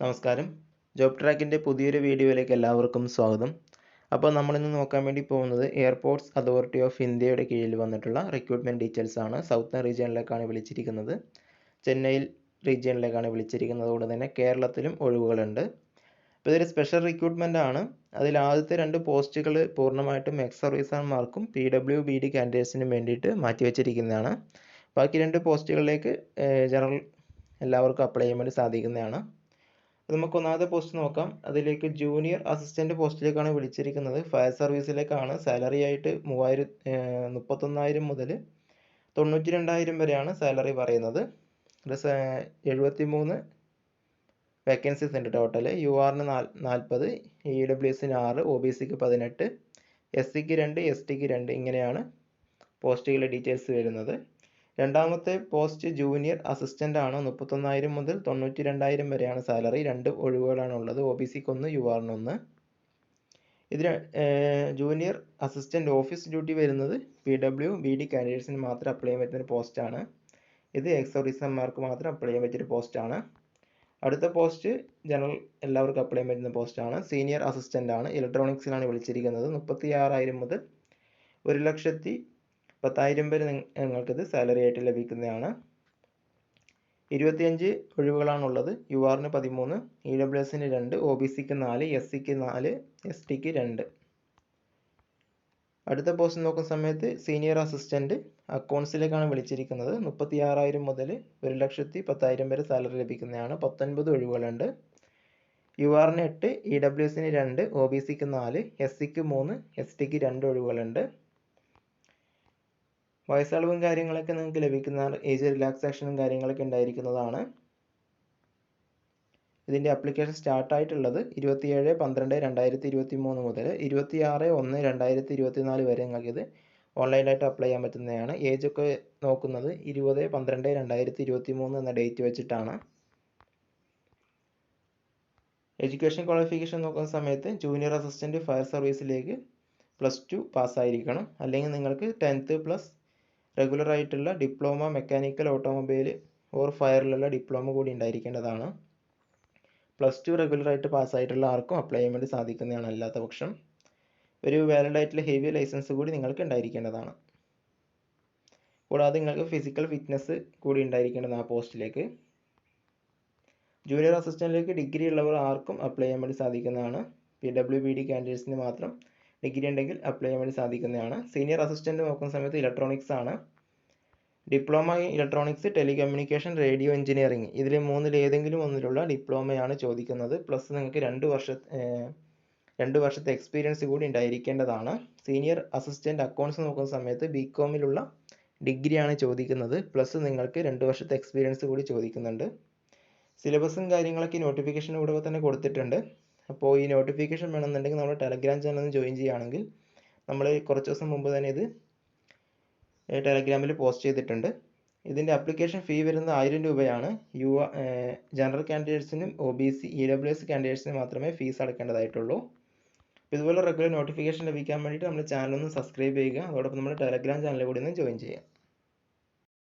നമസ്കാരം. ജോബ് ട്രാക്കിന്റെ പുതിയൊരു വീഡിയോയിലേക്ക് എല്ലാവർക്കും സ്വാഗതം. അപ്പോൾ നമ്മളിന്ന് നോക്കാൻ വേണ്ടി പോകുന്നത് എയർപോർട്ട്സ് അതോറിറ്റി ഓഫ് ഇന്ത്യയുടെ കീഴിൽ വന്നിട്ടുള്ള റിക്രൂട്ട്മെന്റ് ഡീറ്റെയിൽസ് ആണ്. സൗത്ത് റീജിയനിലേക്കാണ് വിളിച്ചിരിക്കുന്നത്. ചെന്നൈയിൽ റീജിയനിലേക്കാണ് വിളിച്ചിരിക്കുന്നത്. അതുകൊണ്ട് തന്നെ കേരളത്തിലും ഒഴിവുകളുണ്ട്. അപ്പോൾ ഇതൊരു സ്പെഷ്യൽ റിക്രൂട്ട്മെന്റ് ആണ്. അതിൽ ആദ്യത്തെ രണ്ട് പോസ്റ്റുകൾ പൂർണമായിട്ടും എക്സ് സർവീസർമാർക്കും പി ഡബ്ല്യു ബി ഡി കാൻഡിഡേറ്റ്സിനും വേണ്ടിയിട്ട് മാറ്റിവെച്ചിരിക്കുന്നതാണ് ബാക്കി രണ്ട് പോസ്റ്റുകളിലേക്ക് ജനറൽ എല്ലാവർക്കും അപ്ലൈ ചെയ്യാൻ വേണ്ടി സാധിക്കുന്നതാണ്. നമുക്ക് ഒന്നാമത്തെ പോസ്റ്റ് നോക്കാം. അതിലേക്ക് ജൂനിയർ അസിസ്റ്റന്റ് പോസ്റ്റിലേക്കാണ് വിളിച്ചിരിക്കുന്നത്. ഫയർ സർവീസിലേക്കാണ് സാലറി ആയിട്ട് മൂവായിരം മുപ്പത്തൊന്നായിരം മുതൽ തൊണ്ണൂറ്റി രണ്ടായിരം വരെയാണ് സാലറി പറയുന്നത്. എഴുപത്തി മൂന്ന് വേക്കൻസീസ് ഉണ്ട് ടോട്ടൽ യു ആറിന് നാല് നാൽപ്പത് ഇ ഡബ്ല്യു എസിന് ആറ് ഒ ബി സിക്ക് പതിനെട്ട് എസ് സിക്ക് രണ്ട് എസ് ടിക്ക് രണ്ട് ഇങ്ങനെയാണ് പോസ്റ്റുകളുടെ ഡീറ്റെയിൽസ് വരുന്നത്. രണ്ടാമത്തെ പോസ്റ്റ് ജൂനിയർ അസിസ്റ്റന്റ് ആണ്. മുപ്പത്തൊന്നായിരം മുതൽ തൊണ്ണൂറ്റി രണ്ടായിരം വരെയാണ് സാലറി രണ്ട് ഒഴിവുകളാണ് ഉള്ളത് ഒ ബി സിക്ക് ഒന്ന് യു ആറിനൊന്ന് ഇതിന് ജൂനിയർ അസിസ്റ്റന്റ് ഓഫീസ് ഡ്യൂട്ടി വരുന്നത് പി ഡബ്ല്യു ബി ഡി കാൻഡിഡേറ്റ്സിന് മാത്രം അപ്ലൈ ചെയ്യാൻ പറ്റുന്ന പോസ്റ്റാണ് ഇത് എക്സ് ഓഫീസർമാർക്ക് മാത്രം അപ്ലൈ ചെയ്യാൻ പറ്റിയ പറ്റിയൊരു ആണ്. അടുത്ത പോസ്റ്റ് ജനറൽ എല്ലാവർക്കും അപ്ലൈ ചെയ്യാൻ പറ്റുന്ന പോസ്റ്റാണ് സീനിയർ അസിസ്റ്റന്റ് ആണ്. ഇലക്ട്രോണിക്സിലാണ് വിളിച്ചിരിക്കുന്നത്. മുപ്പത്തി ആറായിരം മുതൽ ഒരു ലക്ഷത്തി പത്തായിരം വരെ നിങ്ങൾക്കിത് സാലറി ആയിട്ട് ലഭിക്കുന്നതാണ്. ഇരുപത്തിയഞ്ച് ഒഴിവുകളാണുള്ളത്. യു ആറിന് പതിമൂന്ന് ഇ ഡബ്ല്യു എസിന് രണ്ട് ഒ ബി സിക്ക് നാല് എസ് സിക്ക് നാല് എസ് ടിക്ക് രണ്ട്. അടുത്ത പോസ്റ്റ് നോക്കുന്ന സമയത്ത് സീനിയർ അസിസ്റ്റന്റ് അക്കൗണ്ട്സിലേക്കാണ് വിളിച്ചിരിക്കുന്നത്. മുപ്പത്തി ആറായിരം മുതൽ ഒരു ലക്ഷത്തി പത്തായിരം വരെ സാലറി ലഭിക്കുന്നതാണ്. പത്തൊൻപത് ഒഴിവുകളുണ്ട്. യു ആറിന് എട്ട് ഇ ഡബ്ല്യു എസിന് രണ്ട് ഒ ബി സിക്ക് നാല് എസ് സിക്ക് മൂന്ന് എസ് ടിക്ക് രണ്ട് ഒഴിവുകളുണ്ട്. വയസ്സളവും കാര്യങ്ങളൊക്കെ നിങ്ങൾക്ക് ലഭിക്കുന്ന ഏജ് റിലാക്സേഷനും കാര്യങ്ങളൊക്കെ ഉണ്ടായിരിക്കുന്നതാണ്. ഇതിന്റെ അപ്ലിക്കേഷൻ സ്റ്റാർട്ട് ആയിട്ടുള്ളത് ഇരുപത്തിയേഴ് പന്ത്രണ്ട് രണ്ടായിരത്തി ഇരുപത്തി മൂന്ന് മുതൽ ഇരുപത്തി ആറ് ഒന്ന് രണ്ടായിരത്തി ഇരുപത്തി നാല് വരെ നിങ്ങൾക്ക് ഇത് ഓൺലൈനായിട്ട് അപ്ലൈ ചെയ്യാൻ പറ്റുന്നതാണ്. ഏജ് ഒക്കെ നോക്കുന്നത് ഇരുപത് പന്ത്രണ്ട് രണ്ടായിരത്തി ഇരുപത്തി മൂന്ന് എന്ന ഡേറ്റ് വെച്ചിട്ടാണ്. എഡ്യൂക്കേഷൻ ക്വാളിഫിക്കേഷൻ നോക്കുന്ന സമയത്ത് ജൂനിയർ അസിസ്റ്റന്റ് ഫയർ സർവീസിലേക്ക് പ്ലസ് ടു പാസ്സായിരിക്കണം അല്ലെങ്കിൽ നിങ്ങൾക്ക് ടെൻത്ത് പ്ലസ് റെഗുലർ ആയിട്ടുള്ള ഡിപ്ലോമ മെക്കാനിക്കൽ ഓട്ടോമൊബൈൽ ഓർ ഫയറിലുള്ള ഡിപ്ലോമ കൂടി ഉണ്ടായിരിക്കേണ്ടതാണ്. പ്ലസ് ടു റെഗുലർ ആയിട്ട് പാസ്സായിട്ടുള്ള ആർക്കും അപ്ലൈ ചെയ്യാൻ വേണ്ടി സാധിക്കുന്നതാണ് അല്ലാത്ത പക്ഷം ഒരു വാലിഡ് ആയിട്ടുള്ള ഹെവി ലൈസൻസ് കൂടി നിങ്ങൾക്ക് ഉണ്ടായിരിക്കേണ്ടതാണ്. കൂടാതെ നിങ്ങൾക്ക് ഫിസിക്കൽ ഫിറ്റ്നസ് കൂടി ഉണ്ടായിരിക്കേണ്ടതാണ് ആ പോസ്റ്റിലേക്ക്. ജൂനിയർ അസിസ്റ്റന്റിലേക്ക് ഡിഗ്രി ഉള്ളവർ ആർക്കും അപ്ലൈ ചെയ്യാൻ വേണ്ടി സാധിക്കുന്നതാണ് പി ഡബ്ല്യു ബി ഡി കാൻഡിഡേറ്റ്സിന് മാത്രം ഡിഗ്രി ഉണ്ടെങ്കിൽ അപ്ലൈ ചെയ്യാൻ വേണ്ടി സാധിക്കുന്നതാണ്. സീനിയർ അസിസ്റ്റന്റ് നോക്കുന്ന സമയത്ത് ഇലക്ട്രോണിക്സ് ആണ്. Diploma in electronics telecommunication radio engineering ഇതിൽ മൂന്നിൽ ഏതെങ്കിലും ഒന്നിലുള്ള ഡിപ്ലോമയാണ് ചോദിക്കുന്നത്. പ്ലസ് നിങ്ങൾക്ക് രണ്ട് വർഷ രണ്ട് വർഷത്തെ എക്സ്പീരിയൻസ് കൂടി ഉണ്ടായിരിക്കേണ്ടതാണ്. സീനിയർ അസിസ്റ്റന്റ് അക്കൗണ്ട്സ് നോക്കുന്ന സമയത്ത് ബി കോമിലുള്ള ഡിഗ്രിയാണ് ചോദിക്കുന്നത്. പ്ലസ് നിങ്ങൾക്ക് രണ്ട് വർഷത്തെ എക്സ്പീരിയൻസ് കൂടി ചോദിക്കുന്നുണ്ട്. സിലബസും കാര്യങ്ങളൊക്കെ നോട്ടിഫിക്കേഷൻ കൂടെ തന്നെ കൊടുത്തിട്ടുണ്ട്. അപ്പോൾ ഈ നോട്ടിഫിക്കേഷൻ വേണമെന്നുണ്ടെങ്കിൽ നമ്മുടെ ടെലഗ്രാം ചാനൽ ജോയിൻ ചെയ്യുകയാണെങ്കിൽ നമ്മൾ കുറച്ച് ദിവസം മുമ്പ് തന്നെ ഇത് ടെലഗ്രാമിൽ പോസ്റ്റ് ചെയ്തിട്ടുണ്ട്. ഇതിന്റെ അപ്ലിക്കേഷൻ ഫീ വരുന്നത് ആയിരം രൂപയാണ്. U general കാൻഡിഡേറ്റ്സിനും O B C E W S കാൻഡിഡേറ്റ്സിനും മാത്രമേ ഫീസ് അടക്കേണ്ടതായിട്ടുള്ളൂ. ഇതുപോലെ റെഗുലർ നോട്ടിഫിക്കേഷൻ ലഭിക്കാൻ വേണ്ടിയിട്ട് നമ്മൾ ചാനൽ ഒന്ന് സബ്സ്ക്രൈബ് ചെയ്യുക. അതോടൊപ്പം നമ്മുടെ ടെലഗ്രാം ചാനൽ കൂടി ഒന്ന് ജോയിൻ ചെയ്യുക.